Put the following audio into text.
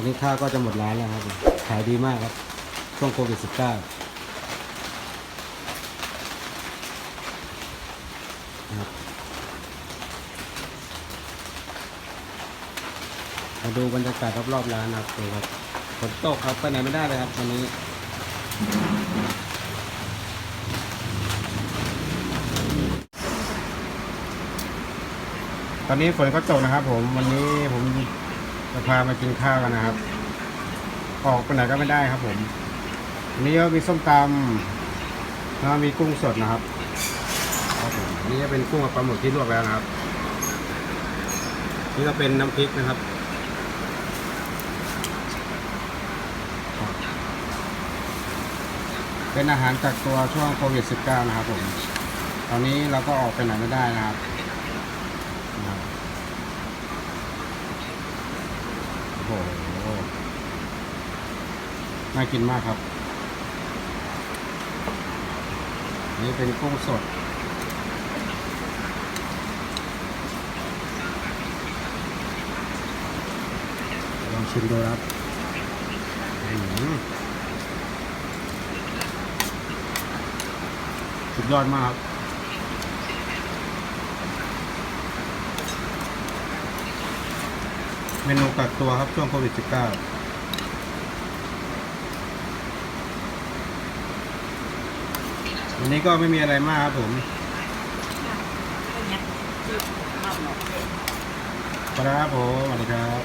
อนนี้ข้าวก็จะหมดร้านแล้วครับ ขายดีมากครับ ช่วงโควิด -19 ครับมาดูบรรยากาศรอบๆร้านนะครับดูครับฝนตกครับไปไหนไม่ได้เลยครับวันนี้ตอนนี้ฝนก็ตกนะครับผมวันนี้ จะพามากินข้าวกันนะครับ ออกไปไหนก็ไม่ได้ครับ ผมวันนี้ก็มีส้มตำแล้วมีกุ้งสดนะครับครับผมอันนี่จะเป็นกุ้งกับปลาหมึกที่ลวกแล้วนะครับ นี่ก็เป็นน้ำพริกนะครับเป็นอาหารจากตัวช่วงโควิด -19 นะครับผม ตอนนี้เราก็ออกไปไหนไม่ได้นะครับ โอ้โหน่ากินมากครับ นี่เป็นกุ้งสด ลองชิมดูครับอื้อหือสุดยอดมากครับ เมนูกักตัวครับช่วงโควิด -19 วันนี้ก็ไม่มีอะไรมากครับผมครับผมสวัสดีครับ